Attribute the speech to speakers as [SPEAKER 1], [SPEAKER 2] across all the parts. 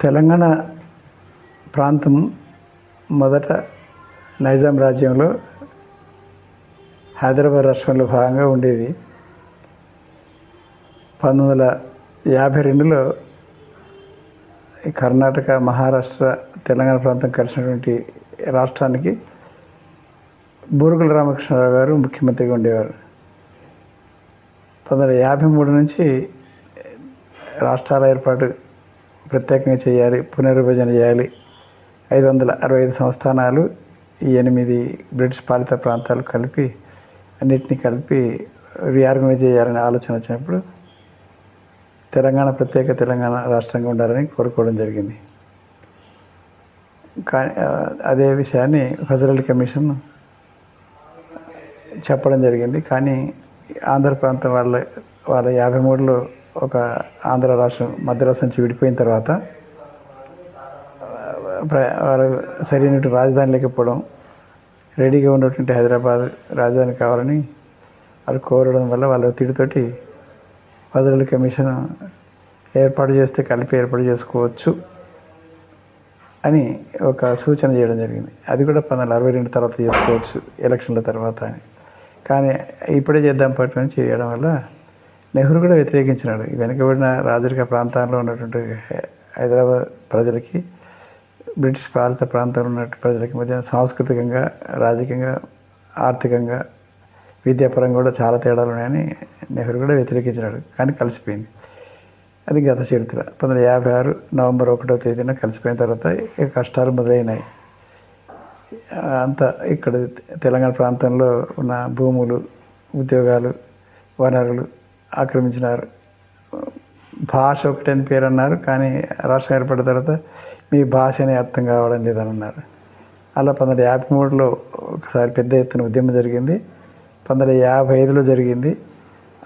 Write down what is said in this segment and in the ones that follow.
[SPEAKER 1] తెలంగాణ ప్రాంతం మొదట నైజాం రాజ్యంలో హైదరాబాద్ రాష్ట్రంలో భాగంగా ఉండేది. పంతొమ్మిది వందల యాభై రెండులో ఈ కర్ణాటక మహారాష్ట్ర తెలంగాణ ప్రాంతం కలిసినటువంటి రాష్ట్రానికి బూరుగుల రామకృష్ణరావు గారు ముఖ్యమంత్రిగా ఉండేవారు. పంతొమ్మిది వందల యాభై మూడు నుంచి రాష్ట్రాల ఏర్పాటు ప్రత్యేకంగా చేయాలి పునర్విభజన చేయాలి. ఐదు వందల అరవై ఐదు సంస్థానాలు ఈ ఎనిమిది బ్రిటిష్ పాలిత ప్రాంతాలు కలిపి అన్నిటినీ కలిపి రీఆర్గనైజ్ చేయాలనే ఆలోచన వచ్చినప్పుడు తెలంగాణ ప్రత్యేక తెలంగాణ రాష్ట్రంగా ఉండాలని కోరుకోవడం జరిగింది. కానీ అదే విషయాన్ని ఫజరల్ కమిషన్ చెప్పడం జరిగింది. కానీ ఆంధ్ర ప్రాంతం వాళ్ళ వాళ్ళ యాభై మూడులో ఒక ఆంధ్ర రాష్ట్రం మద్రాసు నుంచి విడిపోయిన తర్వాత ప్ర- రాజధాని లేకపోవడం రెడీగా ఉన్నటువంటి హైదరాబాద్ రాజధాని కావాలని వాళ్ళు కోరడం వల్ల వాళ్ళ ఒత్తిడితోటి వదరుల కమిషన్ ఏర్పాటు చేస్తే కలిపి ఏర్పాటు చేసుకోవచ్చు అని ఒక సూచన చేయడం జరిగింది. అది కూడా పంతొమ్మిది అరవై రెండు తర్వాత చేసుకోవచ్చు ఎలక్షన్ల తర్వాత అని. కానీ ఇప్పుడే చేద్దాం పట్టు చేయడం వల్ల నెహ్రూ కూడా వ్యతిరేకించినాడు. వెనుకబడిన రాజరిక ప్రాంతాల్లో ఉన్నటువంటి హైదరాబాద్ ప్రజలకి బ్రిటిష్ పాలిత ప్రాంతంలో ఉన్న ప్రజలకి మధ్య సాంస్కృతికంగా రాజకీయంగా ఆర్థికంగా విద్యాపరంగా కూడా చాలా తేడాలు ఉన్నాయని నెహ్రూ కూడా వ్యతిరేకించినాడు. కానీ కలిసిపోయింది. అది గత చరిత్ర. పంతొమ్మిది యాభై ఆరు నవంబర్ ఒకటో తేదీన కలిసిపోయిన తర్వాత ఇక కష్టాలు మొదలైనాయి. అంత అంతా ఇక్కడ తెలంగాణ ప్రాంతంలో ఉన్న భూములు ఉద్యోగాలు వనరులు ఆక్రమించినారు. భాష ఒకటే అని పేరు అన్నారు కానీ రాష్ట్రం ఏర్పడిన తర్వాత మీ భాష అనే అర్థం కావడం లేదని అన్నారు అలా పంతొమ్మిది యాభై మూడులో ఒకసారి పెద్ద ఎత్తున ఉద్యమం జరిగింది. పంతొమ్మిది యాభై ఐదులో జరిగింది.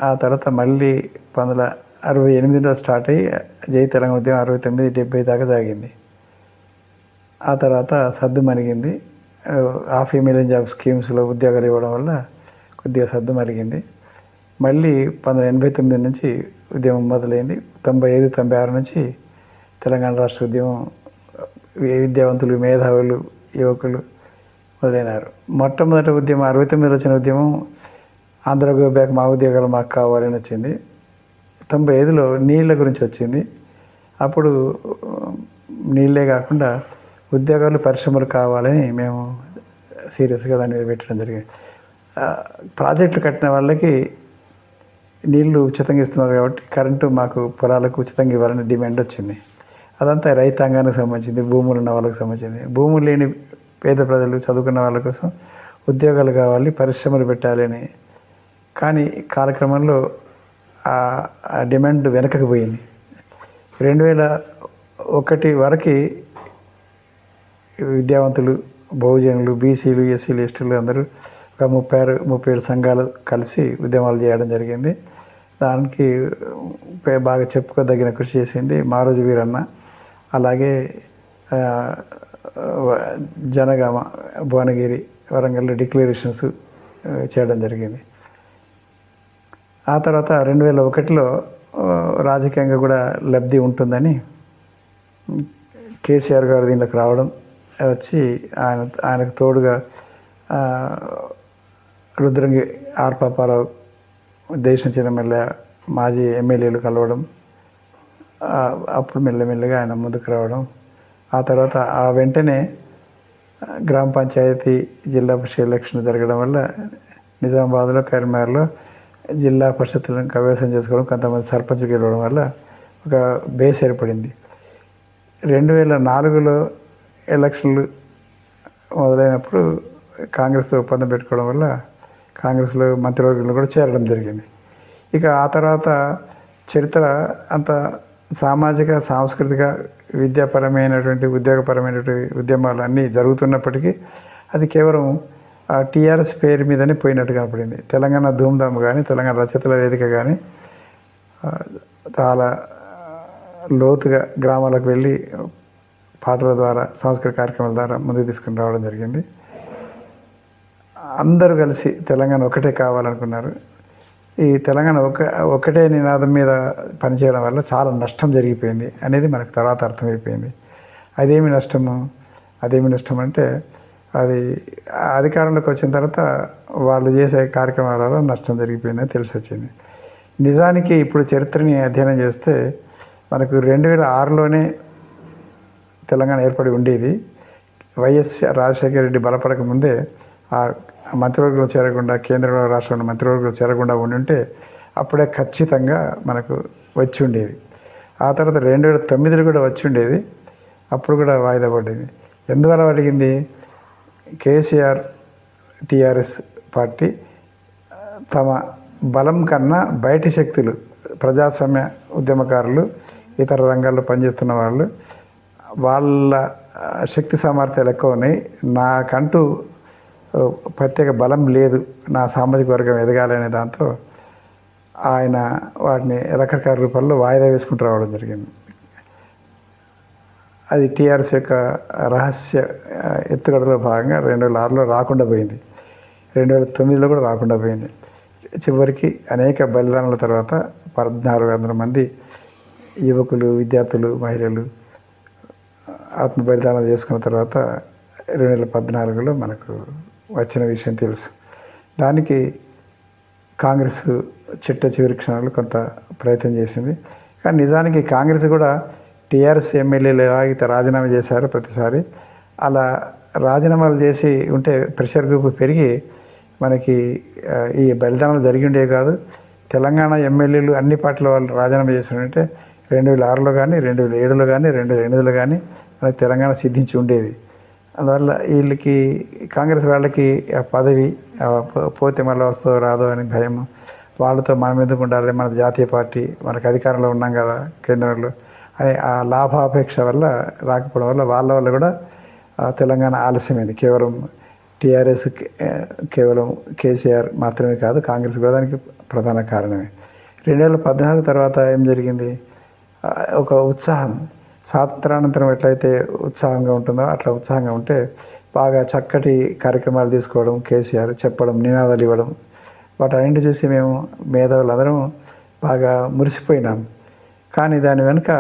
[SPEAKER 1] ఆ తర్వాత మళ్ళీ పంతొమ్మిది అరవై ఎనిమిదిలో స్టార్ట్ అయ్యి జై తెలంగాణ ఉద్యమం అరవై తొమ్మిది డెబ్బై దాకా సాగింది. ఆ తర్వాత సద్దు మరిగింది. హాఫ్ ఏ మిలియన్ జాబ్ స్కీమ్స్లో ఉద్యోగాలు ఇవ్వడం వల్ల కొద్దిగా సర్దు మరిగింది. మళ్ళీ పంతొమ్మిది ఎనభై తొమ్మిది నుంచి ఉద్యమం మొదలైంది. తొంభై ఐదు తొంభై ఆరు నుంచి తెలంగాణ రాష్ట్ర ఉద్యమం విద్యావంతులు మేధావులు యువకులు మొదలైనారు. మొట్టమొదటి ఉద్యమం అరవై తొమ్మిదిలో వచ్చిన ఉద్యమం ఆంధ్ర గో బ్యాక్ మా ఉద్యోగాలు మాకు కావాలని వచ్చింది. తొంభై ఐదులో నీళ్ళ గురించి వచ్చింది. అప్పుడు నీళ్ళే కాకుండా ఉద్యోగాలు పరిశ్రమలు కావాలని మేము సీరియస్గా దాని మీద పెట్టడం జరిగింది. ప్రాజెక్టులు కట్టిన వాళ్ళకి నీళ్ళు ఉచితంగా ఇస్తున్నారు కాబట్టి కరెంటు మాకు పొలాలకు ఉచితంగా ఇవ్వాలని డిమాండ్ వచ్చింది. అదంతా రైతాంగానికి సంబంధించింది భూములు ఉన్న వాళ్ళకి సంబంధించింది. భూములు లేని పేద ప్రజలు చదువుకున్న వాళ్ళ కోసం ఉద్యోగాలు కావాలి పరిశ్రమలు పెట్టాలి అని. కానీ కాలక్రమంలో ఆ ఆ డిమాండ్ వెనకకు పోయింది. రెండు వేల ఒకటి వరకు విద్యావంతులు బహుజనులు బీసీలు ఎస్సీలు ఎస్టీలు అందరూ ఒక ముప్పై ఆరు ముప్పై ఏడు సంఘాలు కలిసి ఉద్యమాలు చేయడం జరిగింది. దానికి బాగా చెప్పుకోదగిన కృషి చేసింది మారోజు వీరన్న. అలాగే జనగామ భువనగిరి వరంగల్లో డిక్లరేషన్స్ చేయడం జరిగింది. ఆ తర్వాత రెండు వేల ఒకటిలో రాజకీయంగా కూడా లబ్ధి ఉంటుందని కేసీఆర్ గారు దీనిలోకి రావడం వచ్చి ఆయన ఆయనకు తోడుగా రుద్రంగి ఆర్పాపారావు దేశం చిన్నమెల్ల మాజీ ఎమ్మెల్యేలు కలవడం అప్పుడు మెల్లమెల్లగా ఆయన ముందుకు రావడం. ఆ తర్వాత ఆ వెంటనే గ్రామ పంచాయతీ జిల్లా పరిషత్ ఎలక్షన్ జరగడం వల్ల నిజామాబాద్లో కరీంనగర్లో జిల్లా పరిషత్తులను కైవసం చేసుకోవడం కొంతమంది సర్పంచ్ గెలవడం వల్ల ఒక బేస్ ఏర్పడింది. రెండు వేల నాలుగులో ఎలక్షన్లు మొదలైనప్పుడు కాంగ్రెస్తో ఒప్పందం పెట్టుకోవడం వల్ల కాంగ్రెస్లో మంత్రివర్గంలో కూడా చేరడం జరిగింది. ఇక ఆ తర్వాత చరిత్ర అంత సామాజిక సాంస్కృతిక విద్యాపరమైనటువంటి ఉద్యోగపరమైనటువంటి ఉద్యమాలు అన్నీ జరుగుతున్నప్పటికీ అది కేవలం టీఆర్ఎస్ పేరు మీదనే పోయినట్టు కనపడింది తెలంగాణ ధూమ్ధామ్ కానీ తెలంగాణ రచయితల వేదిక కానీ చాలా లోతుగా గ్రామాలకు వెళ్ళి పాటల ద్వారా సాంస్కృతిక కార్యక్రమాల ద్వారా ముందుకు తీసుకుని రావడం జరిగింది. అందరూ కలిసి తెలంగాణ ఒకటే కావాలనుకున్నారు. ఈ తెలంగాణ ఒక ఒకటే నినాదం మీద పనిచేయడం వల్ల చాలా నష్టం జరిగిపోయింది అనేది మనకు తర్వాత అర్థమైపోయింది. అదేమి నష్టము? అదేమి నష్టం అంటే అది అధికారంలోకి వచ్చిన తర్వాత వాళ్ళు చేసే కార్యక్రమాల వల్ల నష్టం జరిగిపోయిందని తెలిసి వచ్చింది నిజానికి ఇప్పుడు చరిత్రని అధ్యయనం చేస్తే మనకు రెండు వేల ఆరులోనే తెలంగాణ ఏర్పడి ఉండేది. వైఎస్ రాజశేఖర రెడ్డి బలపడక ముందే ఆ మంత్రివర్గంలో చేరకుండా కేంద్రంలో రాష్ట్రంలో మంత్రివర్గంలో చేరకుండా ఉండి ఉంటే అప్పుడే ఖచ్చితంగా మనకు వచ్చి ఉండేది. ఆ తర్వాత రెండు వేల తొమ్మిదిలో కూడా వచ్చి ఉండేది. అప్పుడు కూడా వాయిదా పడింది ఎందువల్ల అడిగింది కేసీఆర్ టీఆర్ఎస్ పార్టీ తమ బలం కన్నా బయటి శక్తులు ప్రజాస్వామ్య ఉద్యమకారులు ఇతర రంగాల్లో పనిచేస్తున్న వాళ్ళు వాళ్ళ శక్తి సామర్థ్యాలు ఎక్కువ ఉన్నాయి. నాకంటూ ప్రత్యేక బలం లేదు. నా సామాజిక వర్గం ఎదగాలనే దాంతో ఆయన వాటిని రకరకాల రూపాల్లో వాయిదా వేసుకుంటూ రావడం జరిగింది. అది టీఆర్ఎస్ యొక్క రహస్య ఎత్తుగడలో భాగంగా రెండు వేల ఆరులో రాకుండా పోయింది. రెండు వేల తొమ్మిదిలో కూడా రాకుండా పోయింది. చివరికి అనేక బలిదానాల తర్వాత పద్నాలుగు వందల మంది యువకులు విద్యార్థులు మహిళలు ఆత్మ బలిదానం చేసుకున్న తర్వాత రెండు వేల పద్నాలుగులో మనకు వచ్చిన విషయం తెలుసు. దానికి కాంగ్రెస్ చిట్ట చివరి క్షణాలు కొంత ప్రయత్నం చేసింది. కానీ నిజానికి కాంగ్రెస్ కూడా టీఆర్ఎస్ ఎమ్మెల్యేలు ఎలాగైతే రాజీనామా చేశారో ప్రతిసారి అలా రాజీనామాలు చేసి ఉంటే ప్రెషర్ గ్రూప్ పెరిగి మనకి ఈ బలిదానాలు జరిగి ఉండేవి కాదు. తెలంగాణ ఎమ్మెల్యేలు అన్ని పార్టీల వాళ్ళు రాజీనామా చేసిన ఉంటే రెండు వేల ఆరులో కానీ రెండు వేల ఏడులో కానీ రెండు వేల ఎనిమిదిలో కానీ మనకి తెలంగాణ సిద్ధించి ఉండేది. అందువల్ల వీళ్ళకి కాంగ్రెస్ వాళ్ళకి ఆ పదవి పోతే మళ్ళీ వస్తుందో రాదో అని భయం. వాళ్ళతో మనం ఎందుకు ఉండాలి? మన జాతీయ పార్టీ మనకు అధికారంలో ఉన్నాం కదా కేంద్రంలో. అనే ఆ లాభాపేక్ష వల్ల రాకపోవడం వల్ల వాళ్ళ వల్ల కూడా తెలంగాణ ఆలస్యమైంది. కేవలం టీఆర్ఎస్ కేవలం కేసీఆర్ మాత్రమే కాదు కాంగ్రెస్ కూడా దానికి ప్రధాన కారణమే. రెండు వేల పద్నాలుగు తర్వాత ఏం జరిగింది? ఒక ఉత్సాహం. స్వాతంత్రానంతరం ఎట్లయితే ఉత్సాహంగా ఉంటుందో అట్లా ఉత్సాహంగా ఉంటే బాగా చక్కటి కార్యక్రమాలు తీసుకోవడం కేసీఆర్ చెప్పడం నినాదాలు ఇవ్వడం వాటన్నింటి చూసి మేము మేధావులందరం బాగా మురిసిపోయినాం. కానీ దాని వెనుక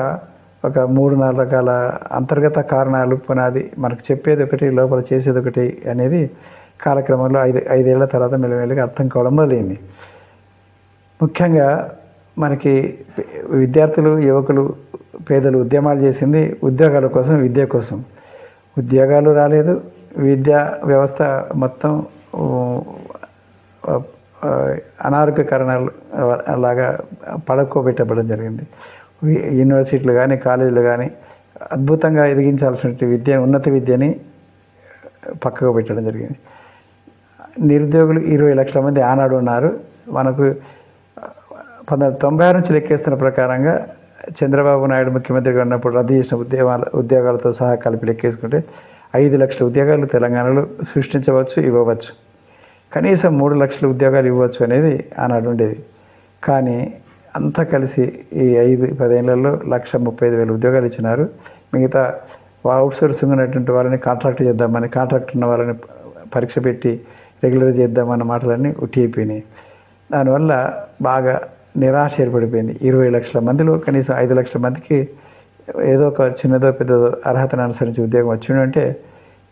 [SPEAKER 1] ఒక మూడు నాలుగు రకాల అంతర్గత కారణాలు పునాది మనకు చెప్పేది ఒకటి లోపల చేసేది ఒకటి అనేది కాలక్రమంలో ఐదు ఐదేళ్ళ తర్వాత మెల్లమెల్లగా అర్థం కావడం మొదలైంది. ముఖ్యంగా మనకి విద్యార్థులు యువకులు పేదలు ఉద్యమాలు చేసింది ఉద్యోగాల కోసం విద్య కోసం. ఉద్యోగాలు రాలేదు. విద్యా వ్యవస్థ మొత్తం అనారోగ్య కారణాలు లాగా పడకోబెట్టబడడం జరిగింది. యూనివర్సిటీలు కానీ కాలేజీలు కానీ అద్భుతంగా ఎదిగించాల్సిన విద్య ఉన్నత విద్యని పక్కకు పెట్టడం జరిగింది. నిరుద్యోగులు ఇరవై లక్షల మంది ఆనాడు ఉన్నారు మనకు పంతొమ్మిది తొంభై ఆరు నుంచి లెక్కేస్తున్న ప్రకారంగా చంద్రబాబు నాయుడు ముఖ్యమంత్రిగా ఉన్నప్పుడు రద్దు చేసిన ఉద్యోగాల ఉద్యోగాలతో సహా కలిపి లెక్కేసుకుంటే ఐదు లక్షల ఉద్యోగాలు తెలంగాణలో సృష్టించవచ్చు ఇవ్వవచ్చు. కనీసం మూడు లక్షల ఉద్యోగాలు ఇవ్వచ్చు అనేది ఆనాడు ఉండేది. కానీ అంతా కలిసి ఈ ఐదు పదేళ్ళలో లక్ష ముప్పై ఐదు వేల ఉద్యోగాలు ఇచ్చినారు. మిగతా అవుట్ సోర్సింగ్ ఉన్నటువంటి వాళ్ళని కాంట్రాక్ట్ చేద్దామని కాంట్రాక్ట్ ఉన్న వాళ్ళని పరీక్ష పెట్టి రెగ్యులర్ చేద్దామన్న మాటలన్నీ ఉట్టి అయిపోయినాయి. దానివల్ల బాగా నిరాశ ఏర్పడిపోయింది. ఇరవై లక్షల మందిలో కనీసం ఐదు లక్షల మందికి ఏదో ఒక చిన్నదో పెద్దదో అర్హతను అనుసరించి ఉద్యోగం వచ్చిందంటే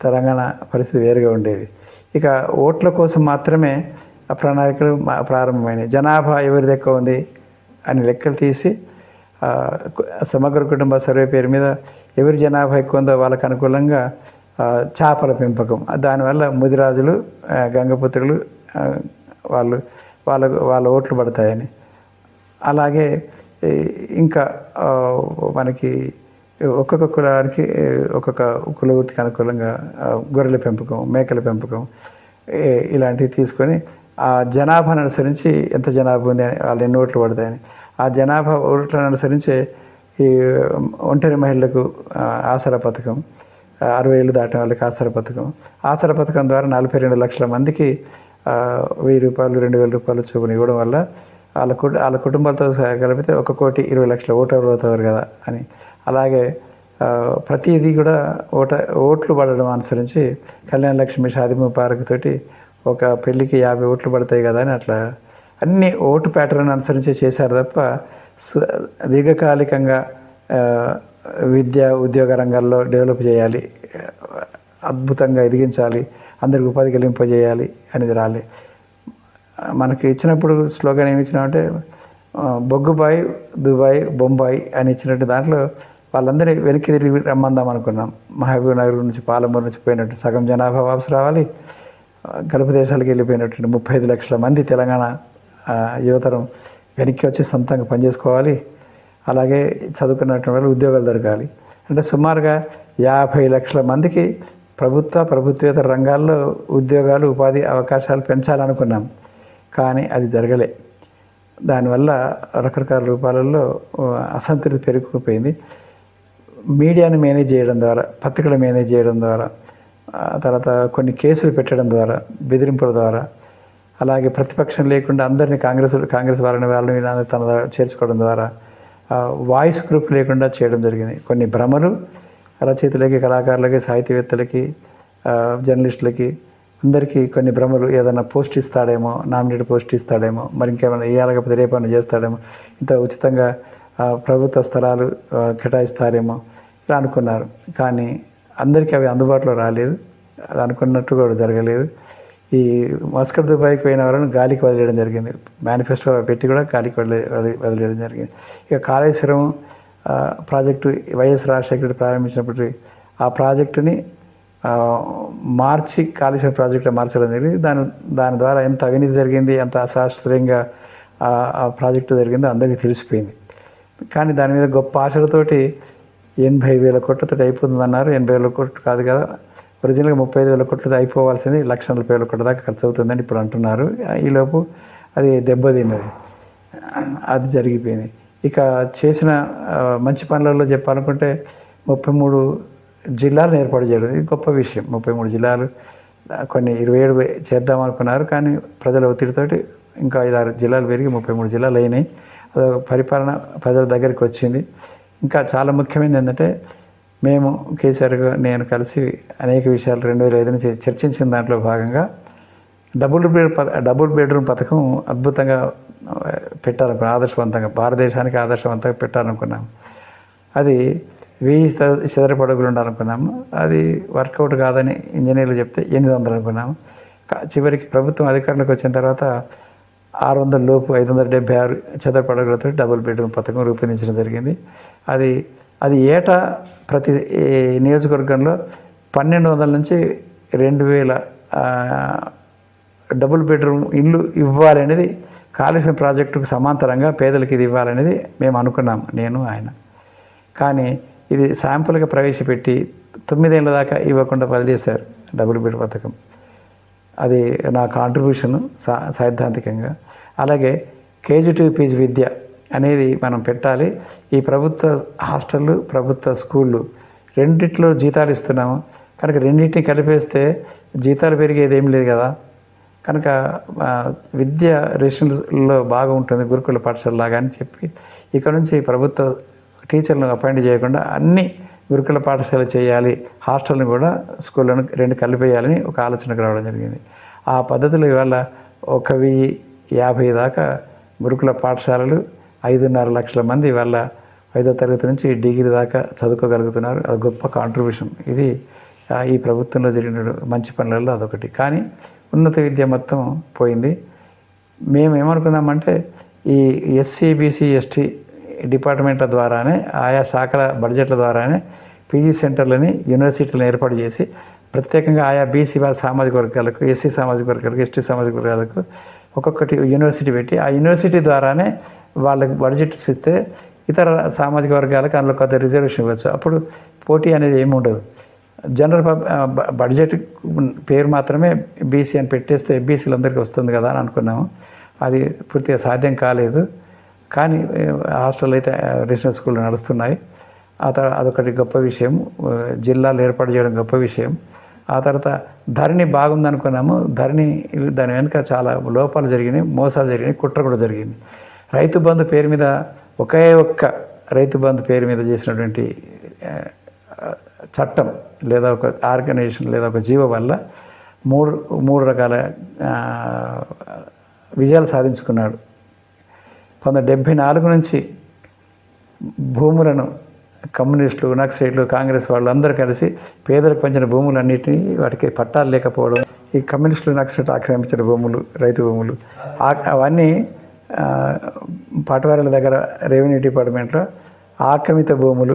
[SPEAKER 1] తెలంగాణ పరిస్థితి వేరుగా ఉండేది. ఇక ఓట్ల కోసం మాత్రమే ఆ ప్రణాళికలు మా- ప్రారంభమైనాయి. జనాభా ఎవరిది ఎక్కువ ఉంది అని లెక్కలు తీసి సమగ్ర కుటుంబ సర్వే పేరు మీద ఎవరి జనాభా ఎక్కువ ఉందో వాళ్ళకు అనుకూలంగా చేపల పెంపకం. దానివల్ల ముదిరాజులు గంగపుత్రులు వాళ్ళు వాళ్ళ వాళ్ళ ఓట్లు పడతాయని. అలాగే ఇంకా మనకి ఒక్కొక్క కులానికి ఒక్కొక్క కులవృత్తికి అనుకూలంగా గొర్రెల పెంపకం మేకల పెంపకం ఇలాంటివి తీసుకొని ఆ జనాభాను అనుసరించి ఎంత జనాభా ఉంది అని వాళ్ళు ఎన్ని ఓట్లు పడతాయని ఆ జనాభా ఓట్లను అనుసరించి ఈ ఒంటరి మహిళలకు ఆసర ఆసరా పథకం అరవై ఏళ్ళు దాటిన వాళ్ళకి ఆసరా పథకం ఆసరా పథకం ద్వారా నలభై రెండు లక్షల మందికి వెయ్యి రూపాయలు రెండు వేల రూపాయలు చొప్పున ఇవ్వడం వల్ల వాళ్ళ కుట వాళ్ళ కుటుంబాలతో కలిపితే ఒక కోటి ఇరవై లక్షల ఓటర్లు అవుతారు కదా అని. అలాగే ప్రతిదీ కూడా ఓట ఓట్లు పడడం అనుసరించి కళ్యాణ లక్ష్మి షాదిమ పార్క్ తోటి ఒక పెళ్ళికి యాభై ఓట్లు పడతాయి కదా అని అట్లా అన్ని ఓటు ప్యాటర్న్ అనుసరించి చేశారు తప్ప దీర్ఘకాలికంగా విద్య ఉద్యోగ రంగాల్లో డెవలప్ చేయాలి అద్భుతంగా ఎదిగించాలి అందరికి ఉపాధి కలింపజేయాలి అనేది రాలే. మనకి ఇచ్చినప్పుడు స్లోగన్ ఏమి ఇచ్చినామంటే బొగ్గుబాయ్ దుబాయ్ బొంబాయి అని ఇచ్చినట్టు దాంట్లో వాళ్ళందరినీ వెనక్కి తిరిగి రమ్మందాం అనుకున్నాం. మహబూబ్ నగర్ నుంచి పాలమూరు నుంచి పోయినట్టు సగం జనాభా వాపసు రావాలి. ఆ, గల్ఫ్ దేశాలకు వెళ్ళిపోయినటువంటి ముప్పై ఐదు లక్షల మంది తెలంగాణ యువతరం వెనక్కి వచ్చి సొంతంగా పనిచేసుకోవాలి. అలాగే చదువుకున్నటువంటి వాళ్ళు ఉద్యోగాలు దొరకాలి. అంటే సుమారుగా యాభై లక్షల మందికి ప్రభుత్వ ప్రభుత్వేతర రంగాల్లో ఉద్యోగాలు ఉపాధి అవకాశాలు పెంచాలనుకున్నాం. కానీ అది జరగలే. దానివల్ల రకరకాల రూపాలలో అసంతృప్తి పెరిగిపోయింది. మీడియాను మేనేజ్ చేయడం ద్వారా పత్రికలు మేనేజ్ చేయడం ద్వారా తర్వాత కొన్ని కేసులు పెట్టడం ద్వారా బెదిరింపుల ద్వారా అలాగే ప్రతిపక్షం లేకుండా అందరినీ కాంగ్రెస్ కాంగ్రెస్ వాళ్ళని వాళ్ళని వీళ్ళని తన చేర్చుకోవడం ద్వారా వాయిస్ గ్రూప్ లేకుండా చేయడం జరిగింది. కొన్ని భ్రమలు రచయితలకి కళాకారులకి సాహితీవేత్తలకి జర్నలిస్టులకి అందరికీ కొన్ని భ్రమలు ఏదైనా పోస్ట్ ఇస్తాడేమో నామినేట్ పోస్ట్ ఇస్తాడేమో మరి ఇంకేమైనా ఇవ్వలేకపోతే రేపైనా చేస్తాడేమో ఇంత ఉచితంగా ప్రభుత్వ స్థలాలు కేటాయిస్తారేమో ఇలా అనుకున్నారు. కానీ అందరికీ అవి అందుబాటులో రాలేదు. అది అనుకున్నట్టు కూడా జరగలేదు. ఈ మస్కట్ దుబాయ్కి పోయిన వాళ్ళని గాలికి వదిలేయడం జరిగింది. మేనిఫెస్టో పెట్టి కూడా గాలికి వదిలే వదిలేయడం జరిగింది. ఇక కాళేశ్వరం ప్రాజెక్టు వైఎస్ రాజశేఖర ప్రారంభించినప్పటికీ ఆ ప్రాజెక్టుని మార్చి కాళేశ్వర ప్రాజెక్టు మార్చడం జరిగింది. దాని దాని ద్వారా ఎంత అవినీతి జరిగింది ఎంత అశాస్త్రీయంగా ఆ ప్రాజెక్టు జరిగిందో అందరికీ తెలిసిపోయింది. కానీ దాని మీద గొప్ప ఆశలతోటి ఎనభై వేల కోట్లతో అయిపోతుంది అన్నారు ఎనభై వేల కోట్లు కాదు కదా. ఒరిజినల్గా ముప్పై ఐదు వేల కోట్లతో అయిపోవాల్సింది లక్ష నలభై వేల కోట్ల దాకా ఖర్చు అవుతుందని ఇప్పుడు అంటున్నారు. ఈలోపు అది దెబ్బతిన్నది. అది జరిగిపోయింది. ఇక చేసిన మంచి పనులలో చెప్పాలనుకుంటే ముప్పై మూడు జిల్లాలను ఏర్పాటు చేయడం ఇది గొప్ప విషయం. ముప్పై మూడు జిల్లాలు కొన్ని ఇరవై ఏడు చేద్దాం అనుకున్నారు కానీ ప్రజల ఒత్తిడితోటి ఇంకా ఐదారు జిల్లాలు పెరిగి ముప్పై మూడు జిల్లాలు అయినాయి. అదొక పరిపాలన ప్రజల దగ్గరికి వచ్చింది. ఇంకా చాలా ముఖ్యమైనది ఏంటంటే మేము కేసీఆర్ నేను కలిసి అనేక విషయాలు రెండు వేల ఐదు నుంచి చర్చించిన దాంట్లో భాగంగా డబుల్ బెడ్ డబుల్ బెడ్రూమ్ పథకం అద్భుతంగా పెట్టాలనుకున్నాం. ఆదర్శవంతంగా భారతదేశానికి ఆదర్శవంతంగా పెట్టాలనుకున్నాం. అది వెయ్యి చదర చదరపు అడుగులు ఉండాలనుకున్నాము. అది వర్కౌట్ కాదని ఇంజనీర్లు చెప్తే ఎనిమిది వందలు అనుకున్నాము. చివరికి ప్రభుత్వం అధికారంలోకి వచ్చిన తర్వాత ఆరు వందల లోపు ఐదు వందల డెబ్బై ఆరు చదరపు అడుగులతో డబుల్ బెడ్రూమ్ పథకం రూపొందించడం జరిగింది. అది అది ఏటా ప్రతి నియోజకవర్గంలో పన్నెండు వందల నుంచి రెండు వేల డబుల్ బెడ్రూమ్ ఇల్లు ఇవ్వాలనేది కాలుష్యం ప్రాజెక్టుకు సమాంతరంగా పేదలకు ఇది ఇవ్వాలనేది మేము అనుకున్నాం నేను ఆయన. కానీ ఇది శాంపుల్గా ప్రవేశపెట్టి తొమ్మిదేళ్ళ దాకా ఇవ్వకుండా వదిలేశారు డబుల్ బెడ్ పథకం. అది నా కాంట్రిబ్యూషన్ సా సైద్ధాంతికంగా. అలాగే కేజీ టు పీజీ విద్య అనేది మనం పెట్టాలి. ఈ ప్రభుత్వ హాస్టళ్ళు ప్రభుత్వ స్కూళ్ళు రెండిట్లో జీతాలు ఇస్తున్నాము. కనుక రెండింటిని కలిపేస్తే జీతాలు పెరిగేది ఏం లేదు కదా. కనుక విద్య రేషన్లో బాగా ఉంటుంది గురుకుల పాఠశాల లాగా అని చెప్పి ఇక్కడ నుంచి ప్రభుత్వ టీచర్లను అపాయింట్ చేయకుండా అన్ని గురుకుల పాఠశాల చేయాలి హాస్టల్ని కూడా స్కూళ్ళను రెండు కలిపేయాలని ఒక ఆలోచనకు రావడం జరిగింది. ఆ పద్ధతిలో ఇవాళ ఒక వెయ్యి యాభై దాకా గురుకుల పాఠశాలలు ఐదున్నర లక్షల మంది ఇవాళ ఐదో తరగతి నుంచి డిగ్రీ దాకా చదువుకోగలుగుతున్నారు. అది గొప్ప కాంట్రిబ్యూషన్ ఇది ఈ ప్రభుత్వంలో జరిగిన మంచి పనులలో అదొకటి. కానీ ఉన్నత విద్య మొత్తం పోయింది. మేము ఏమనుకున్నామంటే ఈ ఎస్సీ బీసీ ఎస్టీ డిపార్ట్మెంట్ల ద్వారానే ఆయా శాఖల బడ్జెట్ల ద్వారానే పీజీ సెంటర్లని యూనివర్సిటీలను ఏర్పాటు చేసి ప్రత్యేకంగా ఆయా బీసీ వాళ్ళ సామాజిక వర్గాలకు ఎస్సీ సామాజిక వర్గాలకు ఎస్టీ సామాజిక వర్గాలకు ఒక్కొక్కటి యూనివర్సిటీ పెట్టి ఆ యూనివర్సిటీ ద్వారానే వాళ్ళకి బడ్జెట్స్ ఇస్తే ఇతర సామాజిక వర్గాలకు అందులో కొంత రిజర్వేషన్ ఇవ్వచ్చు. అప్పుడు పోటీ అనేది ఏమి ఉండదు. జనరల్ బడ్జెట్ పేరు మాత్రమే బీసీ అని పెట్టేస్తే బీసీలు అందరికీ వస్తుంది కదా అని అనుకున్నాము. అది పూర్తిగా సాధ్యం కాలేదు. కానీ హాస్టల్ అయితే ఆ, స్కూల్ నడుస్తున్నాయి. ఆ తర్వాత అదొకటి గొప్ప విషయం. జిల్లాలు ఏర్పాటు చేయడం గొప్ప విషయం. ఆ తర్వాత ధరణి బాగుంది అనుకున్నాము ధరణి దాని వెనుక చాలా లోపాలు జరిగినాయి మోసాలు జరిగినాయి కుట్ర కూడా జరిగింది. రైతు బంధు పేరు మీద ఒకే ఒక్క రైతు బంధు పేరు మీద చేసినటువంటి చట్టం లేదా ఒక ఆర్గనైజేషన్ లేదా ఒక జీవ వల్ల మూడు మూడు రకాల విజయాలు సాధించుకున్నాడు. పంతొమ్మిది డెబ్భై నాలుగు నుంచి భూములను కమ్యూనిస్టులు నక్సలైట్లు కాంగ్రెస్ వాళ్ళు అందరూ కలిసి పేదలకు పంచిన భూములన్నిటినీ వాటికి పట్టాలు లేకపోవడం ఈ కమ్యూనిస్టులు నక్సలైట్లు ఆక్రమించిన భూములు రైతు భూములు అవన్నీ పాటవారుల దగ్గర రెవెన్యూ డిపార్ట్మెంట్లో ఆక్రమిత భూములు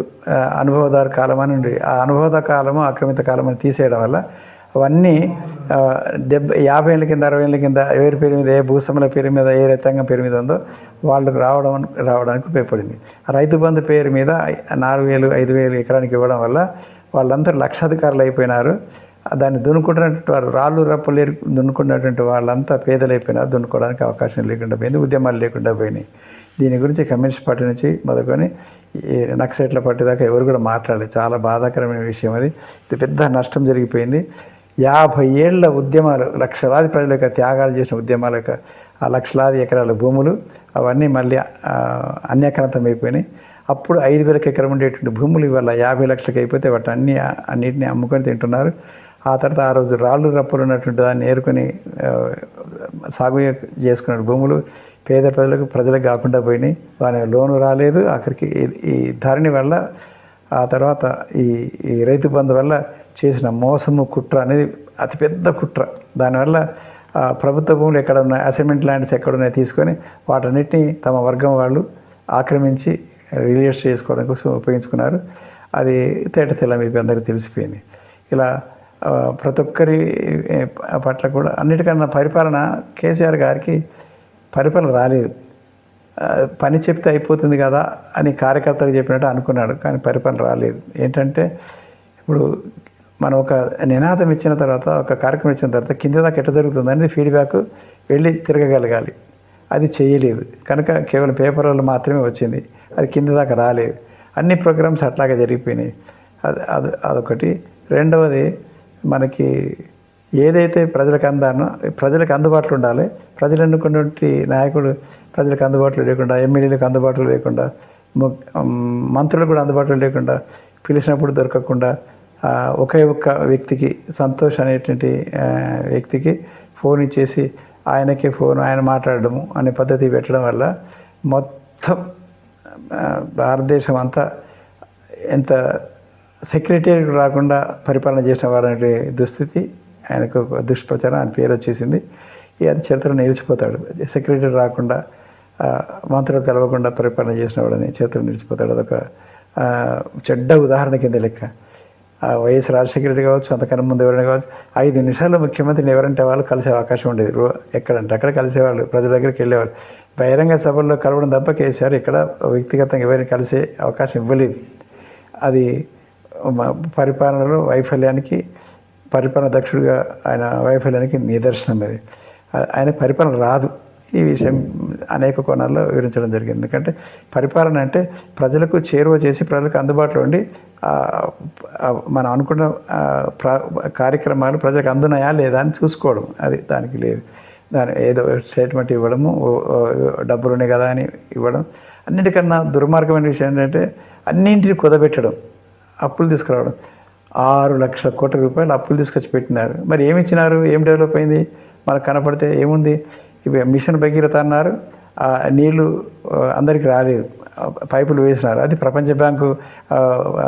[SPEAKER 1] అనుభవదారు కాలం అని ఆ అనుభవద కాలము ఆక్రమిత కాలం అని తీసేయడం వల్ల అవన్నీ డెబ్బై యాభై ఏళ్ళ కింద అరవై ఏళ్ళ కింద ఎవరి పేరు మీద ఏ భూస్వాముల పేరు మీద ఏ రైతాంగం పేరు మీద ఉందో వాళ్ళకు రావడం రావడానికి ఉపయోగపడింది. ఆ రైతు బంధు పేరు మీద నాలుగు వేలు ఐదు వేలు ఎకరానికి ఇవ్వడం వల్ల వాళ్ళందరూ లక్షాధికారులు అయిపోయినారు. దాన్ని దున్నుకుంటున్నటువంటి వారు రాళ్ళు రప్పలు దున్నుకున్నటువంటి వాళ్ళంతా పేదలైపోయినారు. దున్నుకోవడానికి అవకాశం లేకుండా పోయింది ఉద్యమాలు లేకుండా పోయినాయి. దీని గురించి కమ్యూనిస్ట్ పార్టీ నుంచి మొదలుకొని ఈ నక్సలైట్ల పార్టీ దాకా ఎవరు కూడా మాట్లాడలేదు. చాలా బాధాకరమైన విషయం అది. ఇది పెద్ద నష్టం జరిగిపోయింది. యాభై ఏళ్ళ ఉద్యమాలు లక్షలాది ప్రజల యొక్క త్యాగాలు చేసిన ఉద్యమాల యొక్క ఆ లక్షలాది ఎకరాల భూములు అవన్నీ మళ్ళీ అన్యక్రాంతం అయిపోయినాయి అప్పుడు ఐదు వేలకు ఎకరం ఉండేటువంటి భూములు ఇవాళ యాభై లక్షలకు అయిపోతే వాటి అన్ని అన్నిటిని అమ్ముకొని తింటున్నారు. ఆ తర్వాత ఆ రోజు రాళ్ళు రప్పలు ఉన్నటువంటి దాన్ని ఏరుకొని సాగు చేసుకున్న భూములు పేద ప్రజలకు ప్రజలకు కాకుండా పోయినాయి. వారి లోను రాలేదు. ఆఖరికి ఈ- ఈ ధరణి వల్ల ఆ తర్వాత ఈ ఈ రైతు బంధు వల్ల చేసిన మోసము కుట్ర అనేది అతిపెద్ద కుట్ర. దానివల్ల ఆ, ప్రభుత్వ భూములు ఎక్కడ ఉన్నాయి అసైన్మెంట్ ల్యాండ్స్ ఎక్కడున్నాయి తీసుకొని వాటన్నిటిని తమ వర్గం వాళ్ళు ఆక్రమించి రిలీజ్ చేసుకోవడం కోసం ఉపయోగించుకున్నారు. అది తేట తెల్ల మీకు అందరికీ తెలిసిపోయింది. ఇలా ప్రతి ఒక్కరి పట్ల కూడా అన్నిటికన్నా పరిపాలన కేసీఆర్ గారికి పరిపాలన రాలేదు. పని చెప్తే అయిపోతుంది కదా అని కార్యకర్తలు చెప్పినట్టు అనుకున్నాడు కానీ పరిపాలన రాలేదు. ఏంటంటే ఇప్పుడు మనం ఒక నినాదం ఇచ్చిన తర్వాత ఒక కార్యక్రమం ఇచ్చిన తర్వాత కింద దాకా ఎట్లా జరుగుతుంది అనేది ఫీడ్బ్యాక్ వెళ్ళి తిరగగలగాలి. అది చేయలేదు. కనుక కేవలం పేపర్లలో మాత్రమే వచ్చింది. అది కింద దాకా రాలేదు. అన్ని ప్రోగ్రామ్స్ అట్లాగే జరిగిపోయినాయి. అది అది అదొకటి. రెండవది మనకి ఏదైతే ప్రజలకు అందానో ప్రజలకు అందుబాటులో ఉండాలి ప్రజలు ఎన్నుకున్నటువంటి నాయకుడు ప్రజలకు అందుబాటులో లేకుండా ఎమ్మెల్యేలకు అందుబాటులో లేకుండా మంత్రులకు కూడా అందుబాటులో లేకుండా పిలిచినప్పుడు దొరకకుండా ఒకే ఒక్క వ్యక్తికి సంతోష్ అనేటువంటి వ్యక్తికి ఫోన్ ఇచ్చేసి ఆయనకే ఫోన్ ఆయన మాట్లాడడము అనే పద్ధతి పెట్టడం వల్ల మొత్తం భారతదేశం అంతా ఎంత సెక్రటేరియట్ రాకుండా పరిపాలన చేసిన వారనే దుస్థితి ఆయనకు ఒక దుష్ప్రచారం ఆయన పేరు వచ్చేసింది. అది చరిత్ర నిలిచిపోతాడు. సెక్రటరీ రాకుండా మంత్రులు కలవకుండా పరిపాలన చేసిన వాడని చేతులు నిలిచిపోతాడు. అదొక చెడ్డ ఉదాహరణ కింద లెక్క. ఆ వైఎస్ రాజశేఖర రెడ్డి కావచ్చు అంతకన్నా ముందు ఎవరైనా కావచ్చు ఐదు నిమిషాల్లో ముఖ్యమంత్రిని ఎవరంటే వాళ్ళు కలిసే అవకాశం ఉండేది. రో ఎక్కడంటే అక్కడ కలిసేవాళ్ళు ప్రజల దగ్గరికి వెళ్ళేవాళ్ళు. బహిరంగ సభల్లో కలవడం తప్ప కేసీఆర్ ఇక్కడ వ్యక్తిగతంగా ఎవరిని కలిసే అవకాశం ఇవ్వలేదు. అది పరిపాలనలో వైఫల్యానికి పరిపాలన దక్షుడిగా ఆయన వైఫల్యానికి నిదర్శనం అది ఆయన పరిపాలన రాదు. ఈ విషయం అనేక కోణాల్లో వివరించడం జరిగింది. ఎందుకంటే పరిపాలన అంటే ప్రజలకు చేరువ చేసి ప్రజలకు అందుబాటులో ఉండి మనం అనుకున్న ప్ర- కార్యక్రమాలు ప్రజలకు అందునాయా లేదా అని చూసుకోవడం. అది దానికి లేదు. దాని ఏదో స్టేట్మెంట్ ఇవ్వడము ఓ డబ్బులు ఉన్నాయి కదా అని ఇవ్వడం. అన్నిటికన్నా దుర్మార్గమైన విషయం ఏంటంటే అన్నింటిని కుదబెట్టడం అప్పులు తీసుకురావడం. ఆరు లక్షల కోట్ల రూపాయలు అప్పులు తీసుకొచ్చి పెట్టినారు. మరి ఏమి ఇచ్చినారు? ఏం డెవలప్ అయింది? మనకు కనపడితే ఏముంది? ఇవి మిషన్ భగీరథ అన్నారు. ఆ నీళ్ళు అందరికీ రాలేదు. పైపులు వేసినారు. అది ప్రపంచ బ్యాంకు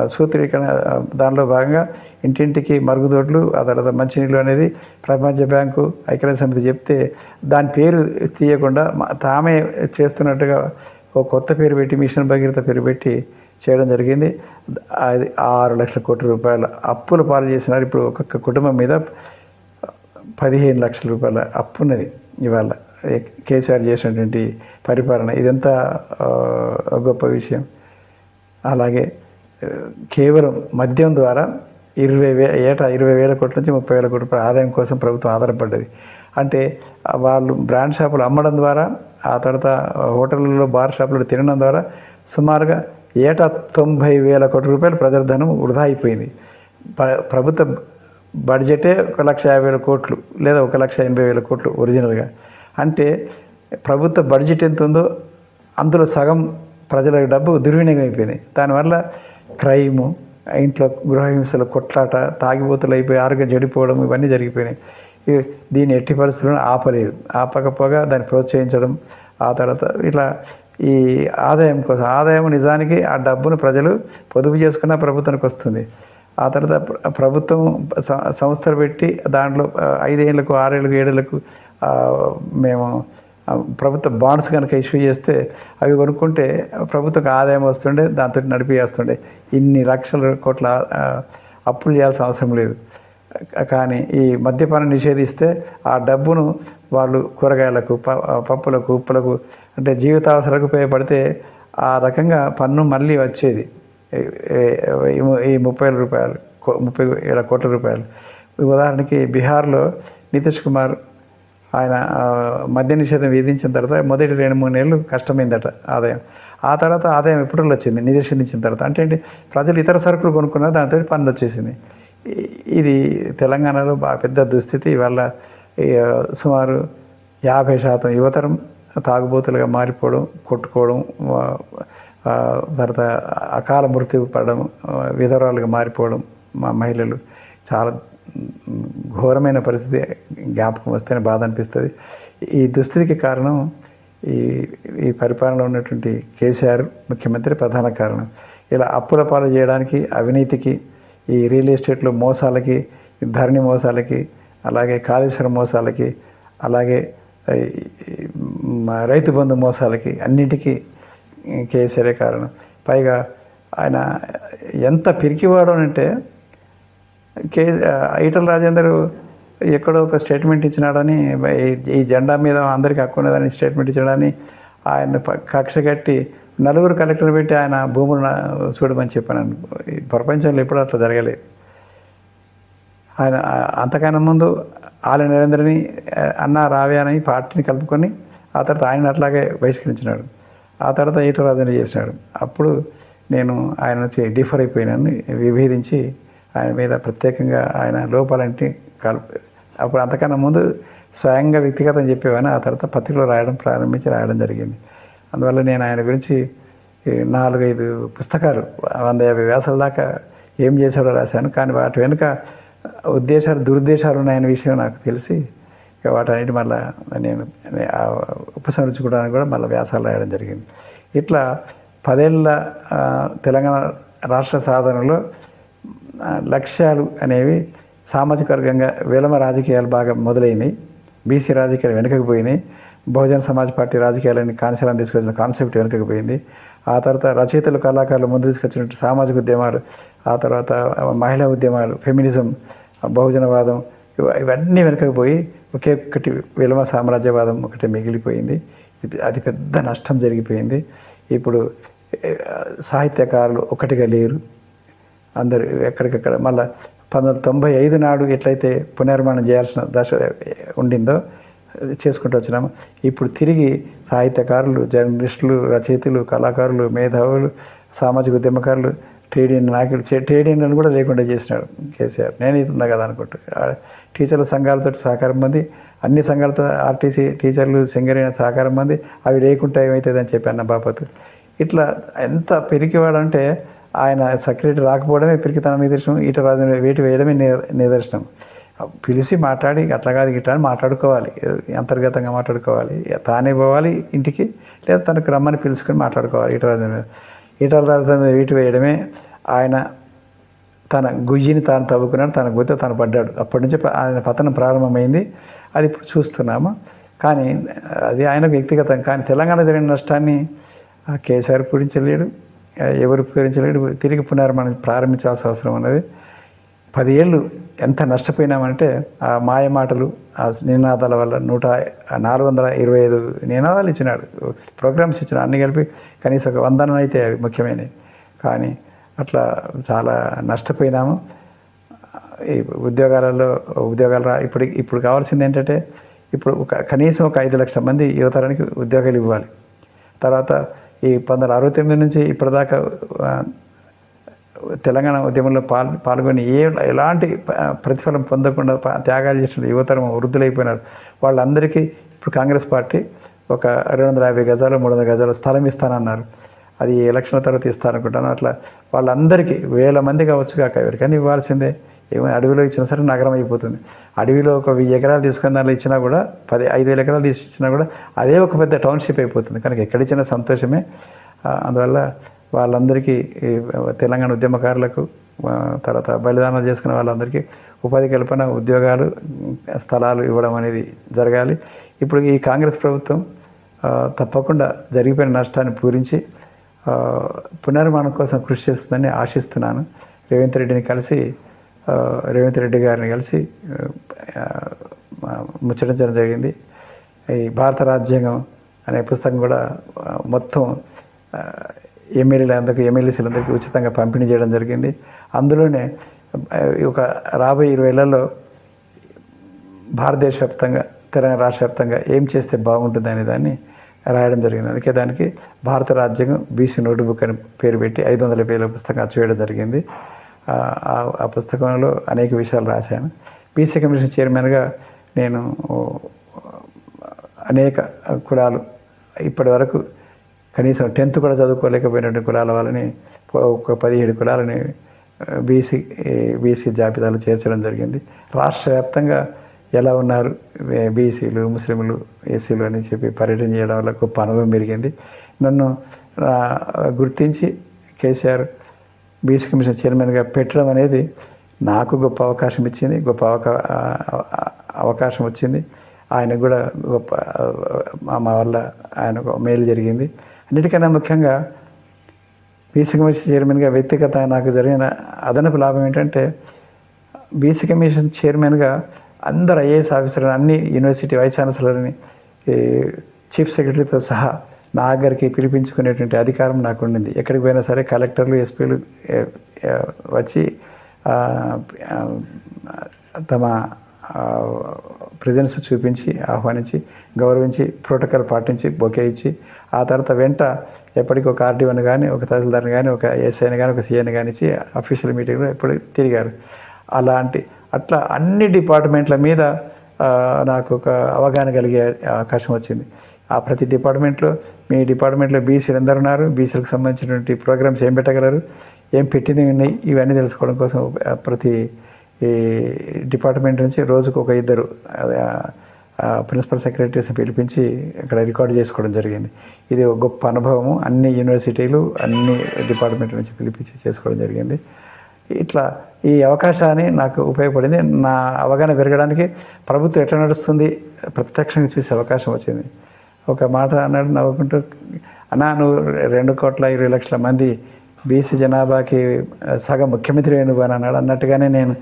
[SPEAKER 1] సూత్రీకరణ దానిలో భాగంగా ఇంటింటికి మరుగుదొడ్లు ఆ తర్వాత మంచినీళ్ళు అనేది ప్రపంచ బ్యాంకు ఐక్యరాజ్య సమితి చెప్తే దాని పేరు తీయకుండా తామే చేస్తున్నట్టుగా ఒక కొత్త పేరు పెట్టి మిషన్ భగీరథ పేరు పెట్టి చేయడం జరిగింది. అది ఆరు లక్షల కోట్ల రూపాయల అప్పులు పాలు చేసినారు. ఇప్పుడు ఒక్కొక్క కుటుంబం మీద పదిహేను లక్షల రూపాయల అప్పు ఉన్నది ఇవాళ కేసీఆర్ చేసినటువంటి పరిపాలన ఇదంతా గొప్ప విషయం. అలాగే కేవలం మద్యం ద్వారా ఇరవై వే ఏటా ఇరవై వేల కోట్ల నుంచి ముప్పై వేల కోట్ల ఆదాయం కోసం ప్రభుత్వం ఆధారపడ్డది. అంటే వాళ్ళు బ్రాండ్ షాపులు అమ్మడం ద్వారా ఆ తర్వాత హోటళ్ళలో బార్ షాపులు తినడం ద్వారా సుమారుగా ఏటా తొంభై వేల కోట్ల రూపాయలు ప్రజల ధనం వృధా అయిపోయింది. ప- ప్రభుత్వ బడ్జెటే ఒక లక్ష యాభై వేల కోట్లు లేదా ఒక లక్ష ఎనభై వేల కోట్లు ఒరిజినల్గా. అంటే ప్రభుత్వ బడ్జెట్ ఎంత ఉందో అందులో సగం ప్రజల డబ్బు దుర్వినియోగం అయిపోయింది దానివల్ల క్రైము ఇంట్లో గృహహింసలు కొట్లాట తాగిపోతులు అయిపోయి ఆరోగ్యం చెడిపోవడం ఇవన్నీ జరిగిపోయినాయి. దీన్ని ఎట్టి పరిస్థితులను ఆపలేదు. ఆపకపోగా దాన్ని ప్రోత్సహించడం ఆ తర్వాత ఇట్లా ఈ ఆదాయం కోసం ఆదాయం నిజానికి ఆ డబ్బును ప్రజలు పొదుపు చేసుకున్న ప్రభుత్వానికి వస్తుంది. ఆ తర్వాత ప్రభుత్వం సంస్థలు పెట్టి దాంట్లో ఐదేళ్ళకు ఆరేళ్ళకు ఏడేళ్ళకు మేము ప్రభుత్వ బాండ్స్ కనుక ఇష్యూ చేస్తే అవి కొనుక్కుంటే ప్రభుత్వకు ఆదాయం వస్తుండే దాంతో నడిపిస్తుండే ఇన్ని లక్షల కోట్ల అప్పులు చేయాల్సిన అవసరం లేదు. కానీ ఈ మద్యపానం నిషేధిస్తే ఆ డబ్బును వాళ్ళు కూరగాయలకు ప- పప్పులకు ఉప్పులకు అంటే జీవితావసరాలకు ఉపయోగపడితే ఆ రకంగా పన్ను మళ్ళీ వచ్చేది. ఈ- ముప్పై రూపాయలు ముప్పై వేల కోట్ల రూపాయలు. ఉదాహరణకి బీహార్లో నితీష్ కుమార్ ఆయన మద్య నిషేధం విధించిన తర్వాత మొదటి రెండు మూడు నెలలు కష్టమైందట ఆదాయం. ఆ తర్వాత ఆదాయం ఎప్పుడు వచ్చింది? నిషేధించిన తర్వాత. అంటే ఏంటి? ప్రజలు ఇతర సరుకులు కొనుక్కున్నారు దాంతో పనులు వచ్చేసింది. ఇది తెలంగాణలో బాగా పెద్ద దుస్థితి. ఇవాళ సుమారు యాభై శాతం యువతరం తాగుబోతులుగా మారిపోవడం కొట్టుకోవడం తర్వాత అకాల మృత్యు పడడం విధవరాలుగా మారిపోవడం మా మహిళలు చాలా ఘోరమైన పరిస్థితి జ్ఞాపకం వస్తేనే బాధ అనిపిస్తుంది. ఈ దుస్థితికి కారణం ఈ ఈ పరిపాలనలో ఉన్నటువంటి కేసీఆర్ ముఖ్యమంత్రి ప్రధాన కారణం. ఇలా అప్పుల పాలు చేయడానికి అవినీతికి ఈ రియల్ ఎస్టేట్లో మోసాలకి ధరణి మోసాలకి అలాగే కాళేశ్వరం మోసాలకి అలాగే రైతు బంధు మోసాలకి అన్నిటికీ కేసీఆరే కారణం. పైగా ఆయన ఎంత పిరికివాడు అంటే కే ఈటల రాజేందర్ ఎక్కడో ఒక స్టేట్మెంట్ ఇచ్చినాడని ఈ- ఈ జెండా మీద అందరికీ హక్కు ఉన్నదని స్టేట్మెంట్ ఇచ్చాడని ఆయన ప- కక్ష కట్టి నలుగురు కలెక్టర్ పెట్టి ఆయన భూములు చూడమని చెప్పాను. ఈ ప్రపంచంలో ఎప్పుడూ అట్లా జరగలేదు. ఆయన ఆ- అంతకన్నా ముందు ఆల నరేంద్రని అన్న రావే అని పార్టీని కలుపుకొని ఆ తర్వాత ఆయన అట్లాగే బహిష్కరించినాడు. ఆ తర్వాత ఈటరాజని చేసినాడు అప్పుడు నేను ఆయన నుంచి డిఫర్ అయిపోయినాను విభేదించి ఆయన మీద ప్రత్యేకంగా ఆయన లోపాలంటే కల్ అప్పుడు అంతకన్నా ముందు స్వయంగా వ్యక్తిగతం చెప్పేవాని ఆ తర్వాత పత్రికలో రాయడం ప్రారంభించి రాయడం జరిగింది. అందువల్ల నేను ఆయన గురించి నాలుగైదు పుస్తకాలు వంద యాభై వ్యాసాల దాకా ఏం చేశాడో రాశాను కానీ వాటి వెనుక ఉద్దేశాలు దురుద్దేశాలు ఉన్నాయనే విషయం నాకు తెలిసి ఇక వాటన్నిటి మళ్ళీ నేను ఉపసంహరించుకోవడానికి కూడా మళ్ళీ వ్యాసాలు రాయడం జరిగింది. ఇట్లా పదేళ్ళ తెలంగాణ రాష్ట్ర సాధనలో లక్ష్యాలు అనేవి సామాజిక వర్గంగా విలమ రాజకీయాలు బాగా మొదలైనవి బీసీ రాజకీయాలు వెనుకకు పోయినాయి. బహుజన సమాజ్ పార్టీ రాజకీయాలని కాన్సెప్ట్ తీసుకొచ్చిన కాన్సెప్ట్ వెనుకకు పోయింది. ఆ తర్వాత రచయితలు కళాకారులు ముందు తీసుకొచ్చినట్టు సామాజిక ఉద్యమాలు ఆ తర్వాత మహిళా ఉద్యమాలు ఫెమినిజం బహుజనవాదం ఇవన్నీ వెనుకకు పోయి ఒకే ఒక్కటి విలమ సామ్రాజ్యవాదం ఒకటి మిగిలిపోయింది. అది పెద్ద నష్టం జరిగిపోయింది. ఇప్పుడు సాహిత్యకారులు ఒకటిగా లేరు. అందరు ఎక్కడికక్కడ మళ్ళీ పంతొమ్మిది తొంభై ఐదు నాడు ఎట్లయితే పునర్నిర్మాణం చేయాల్సిన దశ ఉండిందో చేసుకుంటూ వచ్చినాము. ఇప్పుడు తిరిగి సాహిత్యకారులు జర్నలిస్టులు రచయితలు కళాకారులు మేధావులు సామాజిక ఉద్యమకారులు ట్రేడ్ యూనియన్ నాయకులు ట్రేడ్ యూనియన్ కూడా లేకుండా చేసినాడు కేసీఆర్. నేను ఇది కదా అనుకుంటూ. టీచర్ల సంఘాలతో సహకారం ఉంది అన్ని సంఘాలతో ఆర్టీసీ టీచర్లు సింగరైన సహకారం ఉంది అవి లేకుండా ఏమవుతుందని చెప్పి అన్న బాపత్. ఇట్లా ఎంత పెరిగివాడంటే ఆయన సెక్రటరీ రాకపోవడమే పిరికితనం నిదర్శనం ఇటు రాజు వేటి వేయడమే నిదర్శనం. పిలిచి మాట్లాడి అట్లా కాదు ఇట్లా అని మాట్లాడుకోవాలి. అంతర్గతంగా మాట్లాడుకోవాలి. తానే పోవాలి ఇంటికి లేదా తనకు రమ్మని పిలుచుకొని మాట్లాడుకోవాలి ఇటు రాజు ఇటల రాజు వేటి వేయడమే ఆయన తన గుయ్యిని తాను తవ్వుకున్నాడు తన గుత్త తాను పడ్డాడు. అప్పటి నుంచి ఆయన పతనం ప్రారంభమైంది. అది ఇప్పుడు చూస్తున్నాము. కానీ అది ఆయన వ్యక్తిగతం. కానీ తెలంగాణ జరిగిన నష్టాన్ని కేసీఆర్ పూరించలేడు. ఎవరు పూరించలేడు. తిరిగి పునర్నిర్మాణం ప్రారంభించాల్సిన అవసరం ఉన్నది. పది ఏళ్ళు ఎంత నష్టపోయినామంటే ఆ మాయ మాటలు ఆ నినాదాల వల్ల నూట నాలుగు వందల ఇరవై ఐదు నినాదాలు ఇచ్చినాడు. ప్రోగ్రామ్స్ ఇచ్చిన అన్ని కలిపి కనీసం ఒక వందనైతే అయితే అవి ముఖ్యమైనవి. కానీ అట్లా చాలా నష్టపోయినాము. ఈ ఉద్యోగాలలో ఉద్యోగాలు రా ఇప్పుడు ఇప్పుడు కావాల్సింది ఏంటంటే ఇప్పుడు ఒక కనీసం ఒక ఐదు లక్షల మంది యువతరానికి ఉద్యోగాలు ఇవ్వాలి. తర్వాత ఈ పంతొమ్మిది అరవై తొమ్మిది నుంచి ఇప్పటిదాకా తెలంగాణ ఉద్యమంలో పాల్ పాల్గొని ఏ ఎలాంటి ప్రతిఫలం పొందకుండా త్యాగాలు చేసిన యువతరం వృద్ధులైపోయినారు. వాళ్ళందరికీ ఇప్పుడు కాంగ్రెస్ పార్టీ ఒక రెండు వందల యాభై గజాలు మూడు వందల గజాలు స్థలం ఇస్తానన్నారు. అది ఎలక్షన్ తర్వాత ఇస్తారనుకుంటాను అట్లా వాళ్ళందరికీ వేల మంది కావచ్చు కాక ఎవరికైనా ఇవ్వాల్సిందే. ఏమో అడవిలో ఇచ్చినా సరే నగరం అయిపోతుంది. అడవిలో ఒక వెయ్యి ఎకరాలు తీసుకుని దానిలో ఇచ్చినా కూడా పది ఐదు వేల ఎకరాలు తీసి ఇచ్చినా కూడా అదే ఒక పెద్ద టౌన్షిప్ అయిపోతుంది. కనుక ఎక్కడిచ్చినా సంతోషమే. అందువల్ల వాళ్ళందరికీ తెలంగాణ ఉద్యమకారులకు తర్వాత బలిదానం చేసుకున్న వాళ్ళందరికీ ఉపాధి కల్పన ఉద్యోగాలు స్థలాలు ఇవ్వడం అనేది జరగాలి. ఇప్పుడు ఈ కాంగ్రెస్ ప్రభుత్వం తప్పకుండా జరిగిపోయిన నష్టాన్ని పూరించి పునర్మాణం కోసం కృషి చేస్తుందని ఆశిస్తున్నాను. రేవంత్ రెడ్డిని కలిసి రేవంత్ రెడ్డి గారిని కలిసి ముచ్చటించడం జరిగింది. ఈ భారత రాజ్యాంగం అనే పుస్తకం కూడా మొత్తం ఆ, ఎమ్మెల్యేలందరికీ ఎమ్మెల్యేసీలందరికీ ఉచితంగా పంపిణీ చేయడం జరిగింది. అందులోనే ఒక రాబోయే ఇరవై ఏళ్ళలో భారతదేశ వ్యాప్తంగా తెలంగాణ రాష్ట్ర వ్యాప్తంగా ఏం చేస్తే బాగుంటుంది అనే దాన్ని రాయడం జరిగింది. అందుకే దానికి భారత రాజ్యాంగం బీసీ నోటు బుక్ అని పేరు పెట్టి ఐదు వందల పేజీల పుస్తకం చేయడం జరిగింది. ఆ, ఆ- ఆ పుస్తకంలో అనేక విషయాలు రాశాను. బీసీ కమిషన్ చైర్మన్గా నేను అనేక కులాలు ఇప్పటి వరకు కనీసం టెన్త్ కూడా చదువుకోలేకపోయినటువంటి కులాల వాళ్ళని ఒక పదిహేడు కులాలని బీసీ బీసీ జాబితాలో చేర్చడం జరిగింది. రాష్ట్ర వ్యాప్తంగా ఎలా ఉన్నారు? బీసీలు ముస్లింలు ఎస్సీలు అని చెప్పి పర్యటన చేయడం వల్ల గొప్ప అనుభవం పెరిగింది. నన్ను గుర్తించి కేసీఆర్ బీసీ కమిషన్ చైర్మన్గా పెట్టడం అనేది నాకు గొప్ప అవకాశం ఇచ్చింది. గొప్ప అవకా అవకాశం వచ్చింది. ఆయనకు కూడా గొప్ప మా వల్ల ఆయనకు మేలు జరిగింది. అన్నిటికన్నా ముఖ్యంగా బీసీ కమిషన్ చైర్మన్గా వ్యక్తిగత నాకు జరిగిన అదనపు లాభం ఏంటంటే బీసీ కమిషన్ చైర్మన్గా అందరు ఐఏఎస్ ఆఫీసర్లు అన్ని యూనివర్సిటీ వైస్ ఛాన్సలర్ని ఈ చీఫ్ సెక్రటరీతో సహా నా దగ్గరికి పిలిపించుకునేటువంటి అధికారం నాకు ఉండింది ఎక్కడికి పోయినా సరే కలెక్టర్లు ఎస్పీలు వచ్చి తమ ప్రజెన్స్ చూపించి ఆహ్వానించి గౌరవించి ప్రోటోకాల్ పాటించి బొకే ఇచ్చి ఆ తర్వాత వెంట ఎప్పటికీ ఒక ఆర్డీఓని కానీ ఒక తహసీల్దార్ని కానీ ఒక ఎస్ఐని కానీ ఒక సీఏని కానీ ఇచ్చి అఫీషియల్ మీటింగ్లో ఎప్పుడు తిరిగారు. అలాంటి అట్లా అన్ని డిపార్ట్మెంట్ల మీద నాకు ఒక అవగాహన కలిగే అవకాశం వచ్చింది. ఆ ప్రతి డిపార్ట్మెంట్లో మీ డిపార్ట్మెంట్లో బీసీలు ఎందరు ఉన్నారు. బీసీలకు సంబంధించినటువంటి ప్రోగ్రామ్స్ ఏం పెట్టగలరు? ఏం పెట్టినవి ఉన్నాయి ఇవన్నీ తెలుసుకోవడం కోసం ప్రతి ఈ డిపార్ట్మెంట్ నుంచి రోజుకు ఒక ఇద్దరు ప్రిన్సిపల్ సెక్రటరీస్ని పిలిపించి ఇక్కడ రికార్డ్ చేసుకోవడం జరిగింది. ఇది ఒక గొప్ప అనుభవము. అన్ని యూనివర్సిటీలు అన్ని డిపార్ట్మెంట్ నుంచి పిలిపించి చేసుకోవడం జరిగింది. ఇట్లా ఈ అవకాశాన్ని నాకు ఉపయోగపడింది. నా అవగాహన పెరగడానికి ప్రభుత్వం ఎట్లా నడుస్తుంది ప్రత్యక్షంగా చూసే అవకాశం వచ్చింది. ఒక మాట అన్నాడు నవ్వుకుంటూ అన్నా నువ్వు రెండు కోట్ల ఇరవై లక్షల మంది బీసీ జనాభాకి సగం ముఖ్యమంత్రి నువ్వు అని అన్నాడు. అన్నట్టుగానే నేను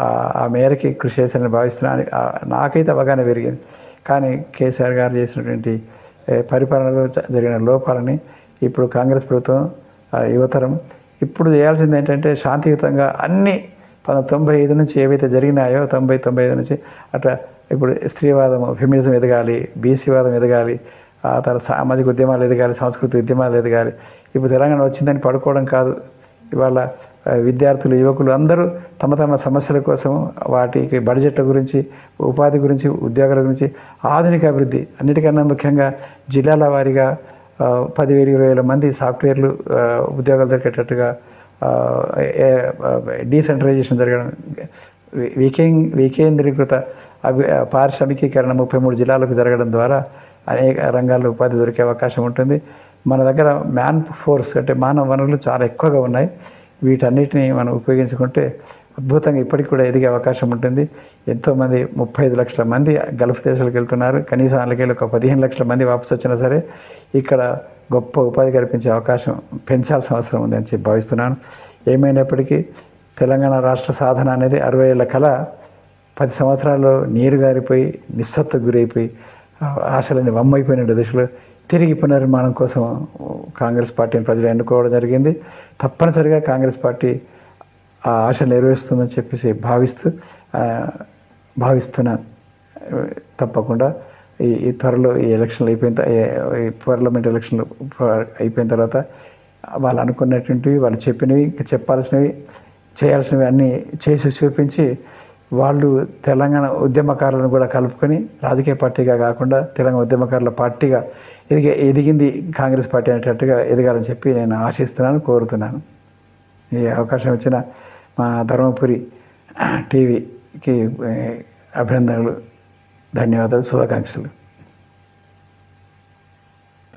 [SPEAKER 1] ఆ- మేరకి కృషి చేశానని భావిస్తున్నాను. నాకైతే అవగాహన పెరిగింది. కానీ కేసీఆర్ గారు చేసినటువంటి పరిపాలనలో జరిగిన లోపాలని ఇప్పుడు కాంగ్రెస్ ప్రభుత్వం యువతరం ఇప్పుడు చేయాల్సింది ఏంటంటే శాంతియుతంగా అన్ని తొంభై ఐదు నుంచి ఏవైతే జరిగినాయో తొంభై తొంభై ఐదు నుంచి అట్లా ఇప్పుడు స్త్రీవాదం ఫెమినిజం ఎదగాలి బీసీవాదం ఎదగాలి ఆ తర్వాత సామాజిక ఉద్యమాలు ఎదగాలి సాంస్కృతిక ఉద్యమాలు ఎదగాలి. ఇప్పుడు తెలంగాణ వచ్చిందని పడుకోవడం కాదు. ఇవాళ విద్యార్థులు యువకులు అందరూ తమ తమ సమస్యల కోసం వాటికి బడ్జెట్ల గురించి ఉపాధి గురించి ఉద్యోగాల గురించి ఆధునిక అభివృద్ధి అన్నిటికన్నా ముఖ్యంగా జిల్లాల వారీగా పదివేలు ఇరవై వేల మంది సాఫ్ట్వేర్లు ఉద్యోగాలు దొరికేటట్టుగా డీసెంట్రలైజేషన్ జరగడం వికేం వికేంద్రీకృత అభి పారిశ్రామికీకరణ ముప్పై మూడు జిల్లాలకు జరగడం ద్వారా అనేక రంగాల్లో ఉపాధి దొరికే అవకాశం ఉంటుంది. మన దగ్గర మ్యాన్ ఫోర్స్ అంటే మానవ వనరులు చాలా ఎక్కువగా ఉన్నాయి. వీటన్నిటిని మనం ఉపయోగించుకుంటే అద్భుతంగా ఇప్పటికి కూడా ఎదిగే అవకాశం ఉంటుంది. ఎంతోమంది ముప్పై ఐదు లక్షల మంది గల్ఫ్ దేశాలకు వెళ్తున్నారు. కనీసం వాళ్ళకి ఒక పదిహేను లక్షల మంది వాపసు వచ్చినా సరే ఇక్కడ గొప్ప ఉపాధి కల్పించే అవకాశం పెంచాల్సిన అవసరం ఉందని చెప్పి భావిస్తున్నాను. ఏమైనప్పటికీ తెలంగాణ రాష్ట్ర సాధన అనేది అరవై ఏళ్ళ కళ. పది సంవత్సరాల్లో నీరు గారిపోయి నిస్సత్వ గురైపోయి ఆశలని వమ్మైపోయిన దశలో తిరిగి పునర్నిర్మాణం కోసం కాంగ్రెస్ పార్టీని ప్రజలు ఎన్నుకోవడం జరిగింది. తప్పనిసరిగా కాంగ్రెస్ పార్టీ ఆ ఆశ నెరవేరుస్తుందని చెప్పేసి భావిస్తూ భావిస్తున్నాను తప్పకుండా ఈ ఈ త్వరలో ఈ ఎలక్షన్లు అయిపోయిన ఈ- పార్లమెంట్ ఎలక్షన్లు అయిపోయిన తర్వాత వాళ్ళు అనుకున్నటువంటివి వాళ్ళు చెప్పినవి ఇంకా చెప్పాల్సినవి చేయాల్సినవి అన్నీ చేసి చూపించి వాళ్ళు తెలంగాణ ఉద్యమకారులను కూడా కలుపుకొని రాజకీయ పార్టీగా కాకుండా తెలంగాణ ఉద్యమకారుల పార్టీగా ఎదిగి ఎదిగింది కాంగ్రెస్ పార్టీ అనేటట్టుగా ఎదగాలని చెప్పి నేను ఆశిస్తున్నాను కోరుతున్నాను. ఈ అవకాశం ఇచ్చిన మా ధర్మపురి టీవీకి అభినందనలు ధన్యవాదాలు శుభాకాంక్షలు.